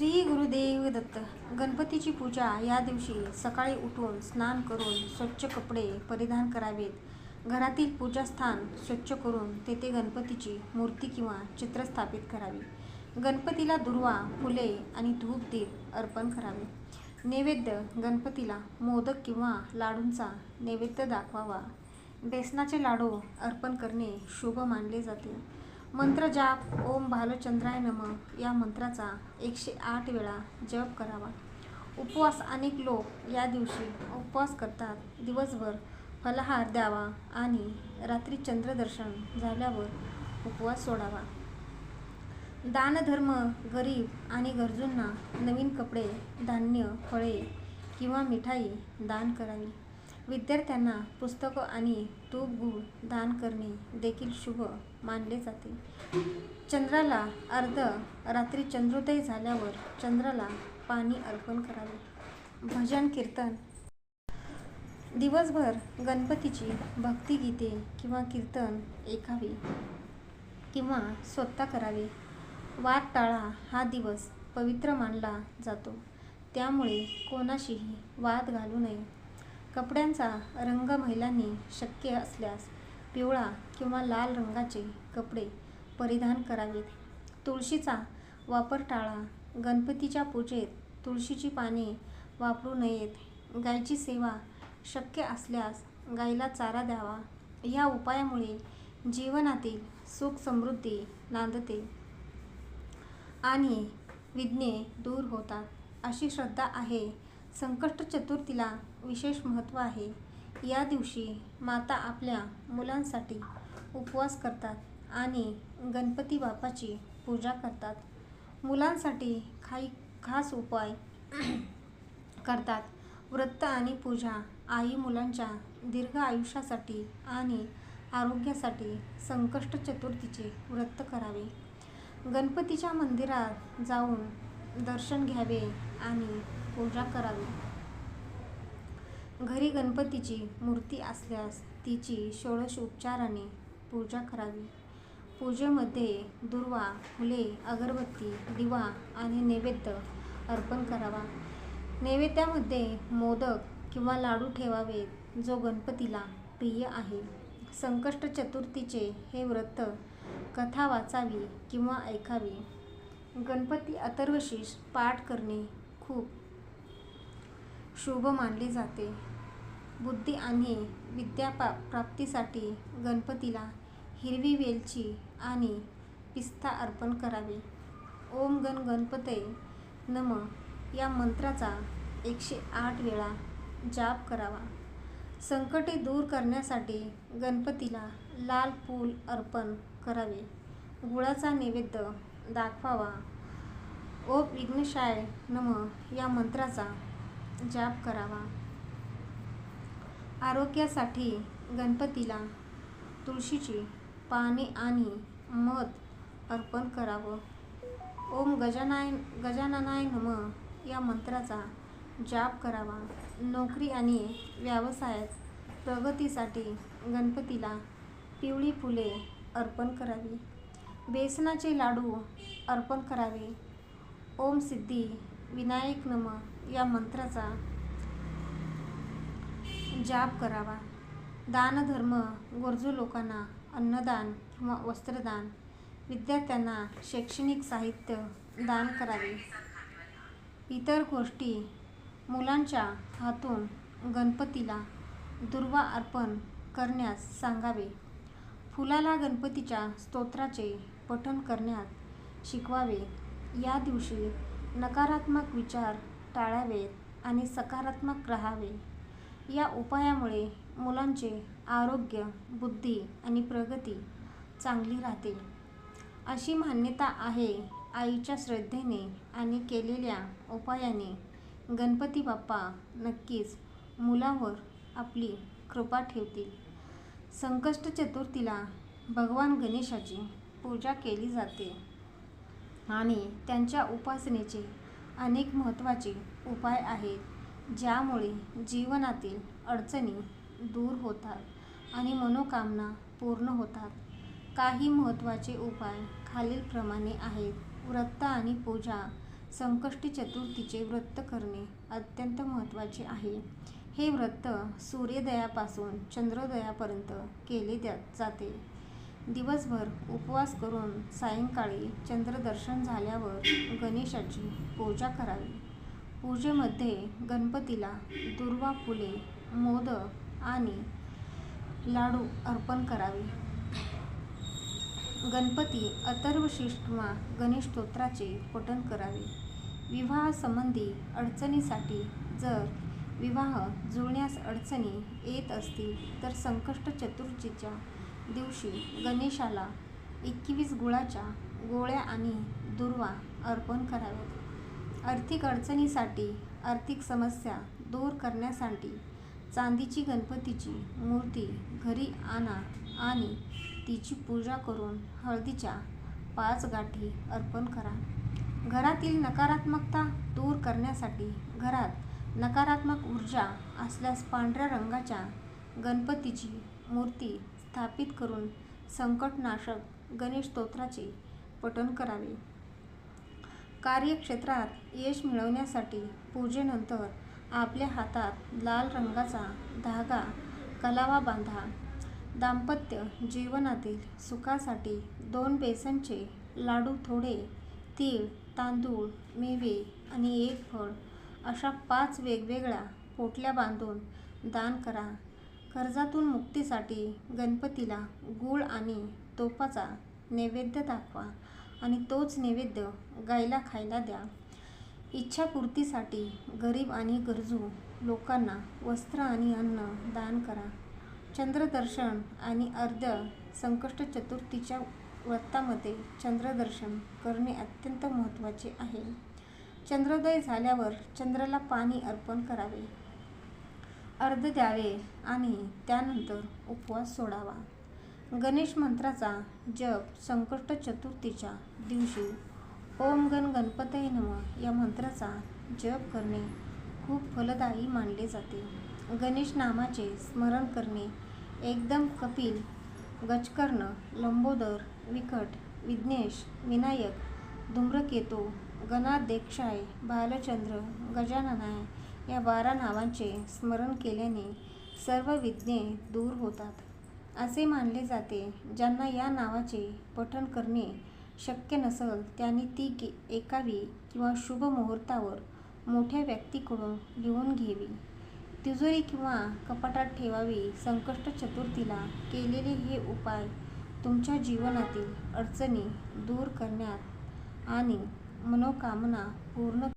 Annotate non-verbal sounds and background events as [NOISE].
श्री गुरुदेव दत्त गणपतीची पूजा या दिवशी सकाळी उठून स्नान करून स्वच्छ कपडे परिधान करावेत. घरातील पूजास्थान स्वच्छ करून तेथे गणपतीची मूर्ती किंवा चित्र स्थापित करावी. गणपतीला दुर्वा फुले आणि धूप दीप अर्पण करावे. नैवेद्य गणपतीला मोदक किंवा लाडूंचा नैवेद्य दाखवावा. बेसनाचे लाडू अर्पण करणे शुभ मानले जाते. मंत्र जाप ओम भालचंद्राय नम या मंत्राचा एकशे आठ वेळा जप करावा. उपवास अनेक लोक या दिवशी उपवास करतात. दिवसभर फलाहार द्यावा आणि रात्री चंद्रदर्शन झाल्यावर उपवास सोडावा. दानधर्म गरीब आणि गरजूंना नवीन कपडे धान्य फळे किंवा मिठाई दान करावी. विद्यार्थ्यांना पुस्तकं आणि तूप गूळ दान करणे देखील शुभ मानले जाते. चंद्राला अर्ध रात्री चंद्रोदय झाल्यावर चंद्राला पाणी अर्पण करावे. भजन कीर्तन. दिवसभर गणपतीची भक्तिगीते किंवा कीर्तन ऐकावे किंवा स्वतः करावे. वाद टाळा हा दिवस पवित्र मानला जातो. त्यामुळे कोणाशीही वाद घालू नये. कपड्यांचा रंग महिलांनी शक्य असल्यास पिवळा किंवा लाल रंगाचे कपडे परिधान करावेत. तुळशीचा वापर टाळा. गणपतीच्या पूजेत तुळशीची पाने वापरू नयेत. गायची सेवा शक्य असल्यास गायीला चारा द्यावा. या उपायामुळे जीवनातील सुख समृद्धी नांदते आणि विघ्ने दूर होतात. अशी श्रद्धा आहे संकष्ट चतुर्थीला विशेष महत्त्व आहे. या दिवशी माता आपल्या मुलांसाठी उपवास करतात आणि गणपती बाप्पाची पूजा करतात. मुलांसाठी काही खास उपाय [CLEARS THROAT] करतात. व्रत आणि पूजा आई मुलांच्या दीर्घ आयुष्यासाठी आणि आरोग्यासाठी संकष्ट चतुर्थीचे व्रत करावे. गणपतीच्या मंदिरात जाऊन दर्शन घ्यावे आणि पूजा करावी. घरी गणपतीची मूर्ती असल्यास तिची षोडशोपचाराने पूजा करावी. पूजेमध्ये दुर्वा फुले अगरबत्ती दिवा आणि नैवेद्य अर्पण करावा. नैवेद्यामध्ये मोदक किंवा लाडू ठेवावे जो गणपतीला प्रिय आहे. संकष्ट चतुर्थीचे हे व्रत कथा वाचावी किंवा ऐकावी. गणपती अथर्वशीष पाठ करणे खूप शुभ मानले जाते. बुद्धी आणि विद्या पा प्राप्तीसाठी गणपतीला हिरवी वेलची आणि पिस्ता अर्पण करावे. ओम गण गणपते नम. या मंत्राचा एकशे आठ वेळा जाप करावा. संकटे दूर करण्यासाठी गणपतीला लाल फूल अर्पण करावे. गुळाचा नैवेद्य दाखवावा. ओम विघ्नशाय नम. या मंत्राचा जाप करावा. आरोग्यासाठी गणपतीला तुळशीची पाने आणि मध अर्पण करावं. ओम गजानाय गजाननाय नम या मंत्राचा जाप करावा. नोकरी आणि व्यवसायात प्रगतीसाठी गणपतीला पिवळी फुले अर्पण करावी. बेसनाचे लाडू अर्पण करावे. ओम सिद्धी विनायक नम या मंत्राचा जाप करावा. दानधर्म गरजू लोकांना अन्नदान किंवा वस्त्रदान. विद्यार्थ्यांना शैक्षणिक साहित्य दान करावे. इतर गोष्टी मुलांच्या हातून गणपतीला दुर्वा अर्पण करण्यास सांगावे. फुलाला गणपतीच्या स्तोत्राचे पठण करण्यात शिकवावे. या दिवशी नकारात्मक विचार टाळावेत आणि सकारात्मक राहावे. या उपायामुळे मुलांचे आरोग्य बुद्धी आणि प्रगती चांगली राहते. अशी मान्यता आहे आईच्या श्रद्धेने आणि केलेल्या उपायाने गणपती बाप्पा नक्कीच मुलावर आपली कृपा ठेवतील. संकष्ट चतुर्थीला भगवान गणेशाची पूजा केली जाते. आणि त्यांच्या उपासनेचे अनेक महत्त्वाचे उपाय आहेत ज्यामुळे जीवनातील अडचणी दूर होतात आणि मनोकामना पूर्ण होतात. काही महत्त्वाचे उपाय खालीलप्रमाणे आहेत. व्रत आणि पूजा संकष्टी चतुर्थीचे व्रत करणे अत्यंत महत्त्वाचे आहे. हे व्रत सूर्योदयापासून चंद्रोदयापर्यंत केले द्या जाते. दिवसभर उपवास करून सायंकाळी चंद्रदर्शन झाल्यावर गणेशाची पूजा करावी. पूजेमध्ये गणपतीला दुर्वा फुले मोदक आणि लाडू अर्पण करावे. गणपती अथर्वशीष्टमा गणेश स्तोत्राचे पठण करावे. विवाहासंबंधी अडचणीसाठी जर विवाह जुळण्यास अडचणी येत असतील तर संकष्ट चतुर्थीच्या दिवशी गणेशाला एकवीस गुळाच्या गोळ्या आणि दुर्वा अर्पण कराव्यात आर्थिक अडचणीसाठी आर्थिक समस्या दूर करण्यासाठी चांदीची गणपतीची मूर्ती घरी आणा आणि तिची पूजा करून हळदीच्या पाच गाठी अर्पण करा. घरातील नकारात्मकता दूर करण्यासाठी घरात नकारात्मक ऊर्जा असल्यास पांढऱ्या रंगाच्या गणपतीची मूर्ती स्थापित करून संकटनाशक गणेश स्तोत्राचे पठण करावे. कार्यक्षेत्रात यश मिळवण्यासाठी पूजेनंतर आपल्या हातात लाल रंगाचा धागा कलावा बांधा. दाम्पत्य जीवनातील सुखासाठी दोन बेसनचे लाडू थोडे तीळ तांदूळ मेवे आणि एक फळ अशा पाच वेगवेगळ्या पोटल्या बांधून दान करा. कर्जातून मुक्तीसाठी गणपतीला गूळ आणि तोपाचा नैवेद्य दाखवा आणि तोच नैवेद्य गायला खायला द्या. इच्छापूर्तीसाठी गरीब आणि गरजू लोकांना वस्त्र आणि अन्न दान करा. चंद्रदर्शन आणि अर्ध संकष्ट चतुर्थीच्या व्रतामध्ये चंद्रदर्शन करणे अत्यंत महत्त्वाचे आहे. चंद्रोदय झाल्यावर चंद्राला पाणी अर्पण करावे. अर्ध द्यावे आणि त्यानंतर उपवास सोडावा. गणेश मंत्राचा जप संकष्ट चतुर्थीच्या दिवशी ओम गण गणपतये नम या मंत्राचा जप करणे खूप फलदायी मानले जाते. गणेश नामाचे स्मरण करणे एकदम कपिल गजकर्ण लंबोदर विकट विघ्नेश विनायक धूम्रकेतू गणाध्यक्षाय बालचंद्र गजाननाय या बारा नावांचे स्मरण केल्याने सर्व विघ्ने दूर होतात. असे मानले जाते ज्यांना या नावाचे पठण करणे शक्य नसेल त्यांनी ती गे एकावी किंवा शुभ मुहूर्तावर मोठ्या व्यक्तीकडून लिहून घ्यावी. तिजोरी किंवा कपाटात ठेवावी संकष्ट चतुर्थीला केलेले हे उपाय तुमच्या जीवनातील अडचणी दूर करण्यात आणि मनोकामना पूर्ण